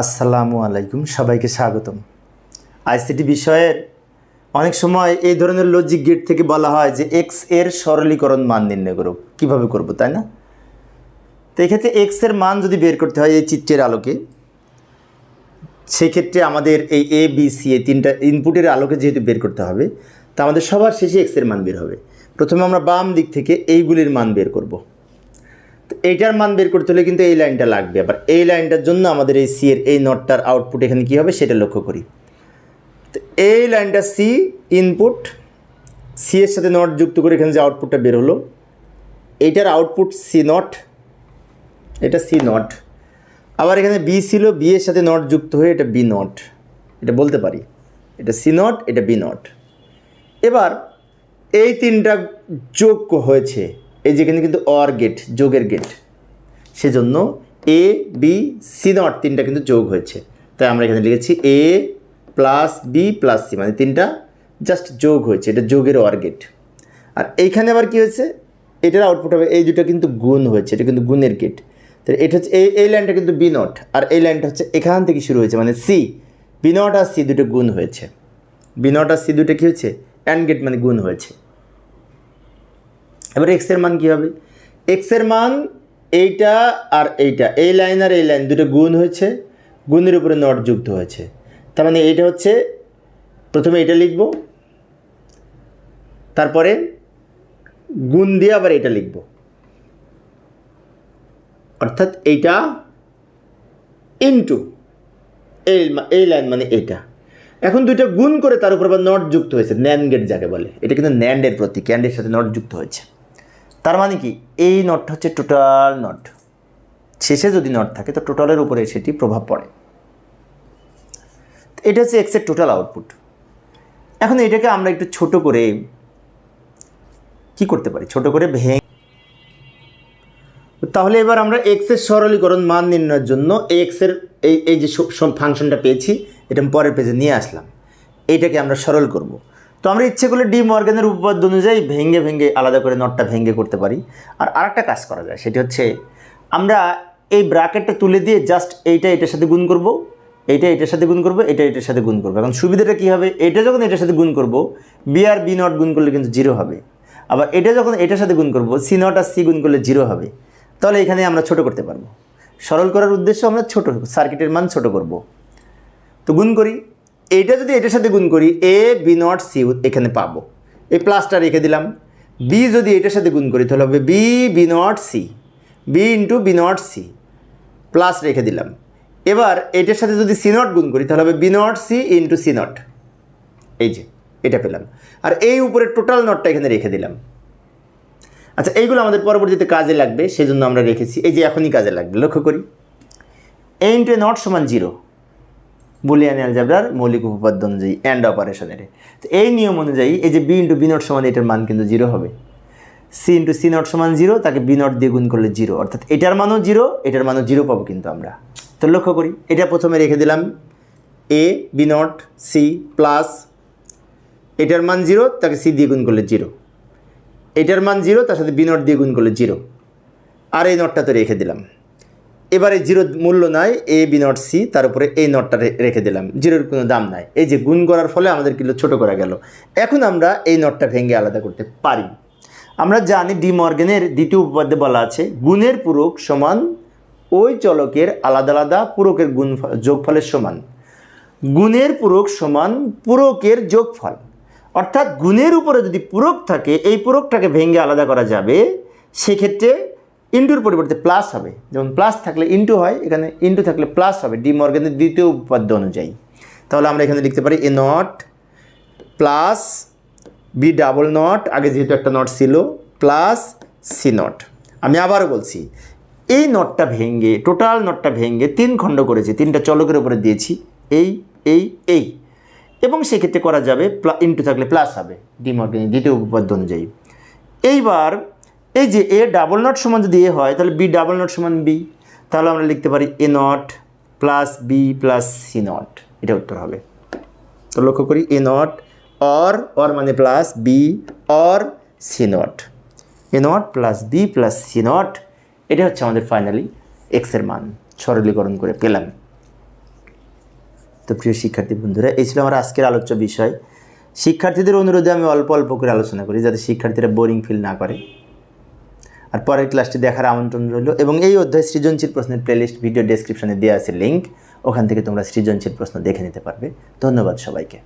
আসসালামু আলাইকুম, সবাইকে স্বাগতম। আইসিটি বিষয়ের অনেক সময় এই ধরনের লজিক গেট থেকে বলা হয় যে এক্সের সরলীকরণ মান নির্ণয় করো। কীভাবে করব, তাই না? তো এক্ষেত্রে এক্সের মান যদি বের করতে হয় এই চিত্রের আলোকে, সেক্ষেত্রে আমাদের এই এ বি সি এ তিনটা ইনপুটের আলোকে যেহেতু বের করতে হবে, তা আমাদের সবার শেষে এক্সের মান বের হবে। প্রথমে আমরা বাম দিক থেকে এইগুলির মান বের করব। এইটার মান বের করতে হলে কিন্তু এই লাইনটা লাগবে। আবার এই লাইনটার জন্য আমাদের এই সি এর এই নটটার আউটপুট এখানে কী হবে সেটা লক্ষ্য করি। তো এই লাইনটা সি ইনপুট সি এর সাথে নট যুক্ত করে এখানে যে আউটপুটটা বের হলো এইটার আউটপুট সি নট এটা সি নট আবার এখানে বি ছিল বি এর সাথে নট যুক্ত হয়ে এটা বি নট এটা বলতে পারি। এটা সি নট এটা বি নট এবার এই তিনটা যোগ হয়েছে। এই যেখানে কিন্তু অর গেট যোগের গেট সেজন্য এ বি সি নট তিনটা কিন্তু যোগ হয়েছে। তাই আমরা এখানে লিখেছি A plus B plus C মানে তিনটা জাস্ট যোগ হয়েছে, এটা যোগের অর গেট আর এইখানে আবার কি হয়েছে? এটার আউটপুট হবে এই দুটো কিন্তু গুণ হয়েছে, এটা কিন্তু গুণের গেট তাহলে এটা হচ্ছে এই এই লাইনটা কিন্তু বি নট আর এই লাইনটা হচ্ছে এখান থেকে শুরু হয়েছে মানে সি বি নট আর সি দুটো গুণ হয়েছে। বি নট আর সি দুটো কী হয়েছে? অ্যান্ড গেট মানে গুণ হয়েছে। এবার এক্সের মান কী হবে? এক্সের মান এইটা আর এইটা, এই লাইন আর এই লাইন দুটো গুণ হয়েছে, গুণের উপরে নট যুক্ত হয়েছে। তার মানে এইটা হচ্ছে, প্রথমে এটা লিখব, তারপরে গুণ দিয়ে আবার এটা লিখব। অর্থাৎ এইটা ইনটু এই এই লাইন মানে এইটা। এখন দুইটা গুণ করে তার উপর আবার নট যুক্ত হয়েছে ন্যান্ড গেট যাকে বলে। এটা কিন্তু ন্যান্ডের প্রতীক ক্যান্ডের সাথে নট যুক্ত হয়েছে। তার মানে কি? এই নটটা হচ্ছে টোটাল নট শেষে যদি নট থাকে, তো টোটালের উপরে সেটি প্রভাব পড়ে। এটা হচ্ছে এক্সের টোটাল আউটপুট এখন এটাকে আমরা একটু ছোট করে কি করতে পারি? ছোট করে ভেঙে তাহলে এবার আমরা এক্সের সরলীকরণ মান নির্ণয়ের জন্য এক্সের এই এই যে ফাংশনটা পেয়েছি, এটা পরের পেজে নিয়ে আসলাম। এইটাকে আমরা সরল করব। তো আমরা ইচ্ছে করলে ডি মর্গানের উপপাদ্য অনুযায়ী ভেঙে ভেঙে আলাদা করে নটটা ভেঙে করতে পারি। আর আরেকটা কাজ করা যায়, সেটি হচ্ছে আমরা এই ব্র্যাকেটটা তুলে দিয়ে জাস্ট এইটা এটার সাথে গুণ করব, এইটা এটার সাথে গুণ করব এটা এটার সাথে গুণ করব। এখন সুবিধাটা কী হবে? এটা যখন এটার সাথে গুণ করব, বি আর বি নট গুণ করলে কিন্তু জিরো হবে। আবার এটা যখন এটার সাথে গুণ করব, সি নট আর সি গুণ করলে জিরো হবে। তাহলে এখানে আমরা ছোট করতে পারব। সরল করার উদ্দেশ্য আমরা ছোট, সার্কিটের মান ছোট করব। তো গুণ করি। এইটা যদি এটার সাথে গুণ করি এ বি নট সি এখানে পাবো। এই প্লাসটা রেখে দিলাম। বি যদি এটার সাথে গুণ করি, তাহলে হবে B B not C B into B not C plus রেখে দিলাম। এবার এটার সাথে যদি সি নট গুণ করি, তাহলে হবে B not C into C not এই যে, এটা পেলাম। আর এই উপরে টোটাল নটটা এখানে রেখে দিলাম। আচ্ছা এইগুলো আমাদের পরবর্তীতে কাজে লাগবে, সেজন্য আমরা রেখেছি। এই যে, এখনই কাজে লাগবে। লক্ষ্য করি। এ ইন্টু এ নট সমান জিরো বুলিয়ান অ্যালজাবরার মৌলিক উপপাদ্য অনুযায়ী অ্যান্ড অপারেশনের তো এই নিয়ম অনুযায়ী এই যে বি ইন্টু বি নট সমান এটার মান কিন্তু জিরো হবে। সি ইন্টু সি নট সমান জিরো তাকে বি নট দিয়ে গুণ করলে জিরো অর্থাৎ এটার মানও জিরো এটার মানও জিরো পাবো কিন্তু আমরা। তো লক্ষ্য করি, এটা প্রথমে রেখে দিলাম A B not C plus এটার মান জিরো তাকে সি দিয়ে গুণ করলে জিরো এটার মান জিরো তার সাথে বি নট দিয়ে গুণ করলে জিরো আর এই নটটা তো রেখে দিলাম। এবারে জিরো মূল্য নাই এ বি নট সি তার উপরে এই নটটা রেখে দিলাম। জিরোর কোনো দাম নাই। এই যে গুণ করার ফলে আমাদের কিলো ছোট করা গেল। এখন আমরা এই নটটা ভেঙে আলাদা করতে পারি। আমরা জানি ডি মর্গেনের দ্বিতীয় উপপাদ্যে বলা আছে, গুণের পূরক সমান ওই চলকের আলাদা আলাদা পূরকের গুণ যোগফলের সমান। গুণের পূরক সমান পূরকের যোগফল। অর্থাৎ গুণের উপরে যদি পূরক থাকে, এই পূরকটাকে ভেঙে আলাদা করা যাবে। সেক্ষেত্রে ইন্টুর পরিবর্তে প্লাস হবে। যেমন প্লাস থাকলে ইন্টু হয়, এখানে ইন্টু থাকলে প্লাস হবে। ডি মর্গানের দ্বিতীয় উপপাদ্য অনুযায়ী। তাহলে আমরা এখানে লিখতে পারি A not plus B double not আগে যেহেতু একটা নট ছিল প্লাস সি নট আমি আবারও বলছি, এই নটটা ভেঙে টোটাল নটটা ভেঙে তিন খণ্ড করেছি, তিনটা চলকের উপরে দিয়েছি, এই এই এই। এবং সেক্ষেত্রে করা যাবে ইন্টু থাকলে প্লাস হবে ডিমর্গেনের দ্বিতীয় উপপাদ্য অনুযায়ী। এইবার এই যে এ ডাবল নট সমান যদি এ হয়, তাহলে বি ডাবল নট সমান বি তাহলে আমরা লিখতে পারি A not plus B plus C not এটা উত্তর হবে। তো লক্ষ্য করি এ নট অর অর মানে plus B or C not A not plus B plus C not এটা হচ্ছে আমাদের ফাইনালি এক্সের মান। সরলীকরণ করে পেলাম। তো প্রিয় শিক্ষার্থী বন্ধুরা, এই ছিল আমার আজকের আলোচ্য বিষয়। শিক্ষার্থীদের অনুরোধে আমি অল্প অল্প করে আলোচনা করি, যাতে শিক্ষার্থীরা বোরিং ফিল না করে। আর পরের ক্লাসটি দেখার আমন্ত্রণ রইল। এবং এই অধ্যায় সৃজনশীল প্রশ্নের প্লেলিস্ট ভিডিও ডেসক্রিপশনে দেওয়া আছে লিঙ্ক ওখান থেকে তোমরা সৃজনশীল প্রশ্ন দেখে নিতে পারবে। ধন্যবাদ সবাইকে।